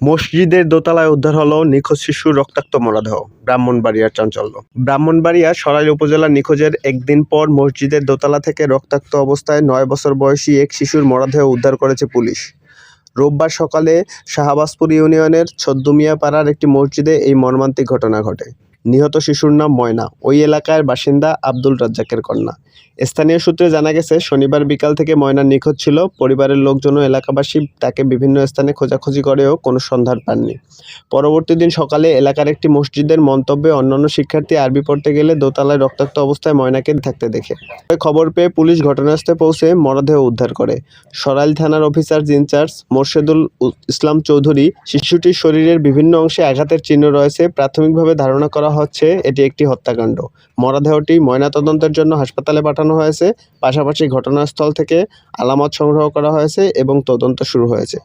মসজিদের দোতলায় উদ্ধার হলো নিখোঁজ শিশুর রক্তাক্ত মরদেহ, ব্রাহ্মণবাড়িয়ার চাঞ্চল্য। ব্রাহ্মণবাড়িয়া সরাইল উপজেলা নিখোঁজের একদিন পর মসজিদের দোতলা থেকে রক্তাক্ত অবস্থায় নয় বছর বয়সী এক শিশুর মরদেহ উদ্ধার করেছে পুলিশ। রোববার সকালে শাহবাজপুর ইউনিয়নের ছদ্দুমিয়া পাড়ার একটি মসজিদে এই মর্মান্তিক ঘটনা ঘটে। নিহত শিশুর নাম ময়না। ওই এলাকার বাসিন্দা আব্দুল রাজ্জাকের কন্যা। স্থানীয় সূত্রে জানা গেছে, শনিবার বিকাল থেকে ময়না নিখোঁজ ছিল। পরিবারের লোকজন ও এলাকাবাসী তাকে বিভিন্ন স্থানে খোঁজাখুঁজি করেও কোনো সন্ধান পাননি। পরবর্তী দিন সকালে এলাকার একটি মসজিদের মন্তব্যে অন্যান্য শিক্ষার্থী আরবি পড়তে গেলে দোতলায় রক্তাক্ত অবস্থায় ময়নাকে থাকতে দেখে। খবর পেয়ে পুলিশ ঘটনাস্থলে পৌঁছে মরদেহ উদ্ধার করে। সরাইল থানার officer in charge Morshedul Islam Chowdhury শিশুটির শরীরের বিভিন্ন অংশে আঘাতের চিহ্ন রয়েছে, প্রাথমিকভাবে ধারণা করা হচ্ছে, এটি একটি হত্যাকাণ্ড। মরদেহটি ময়নাতদন্তের জন্য হাসপাতালে পাঠানো হয়েছে। পাশাপাশি ঘটনাস্থল থেকে আলামত সংগ্রহ করা হয়েছে এবং তদন্ত শুরু হয়েছে।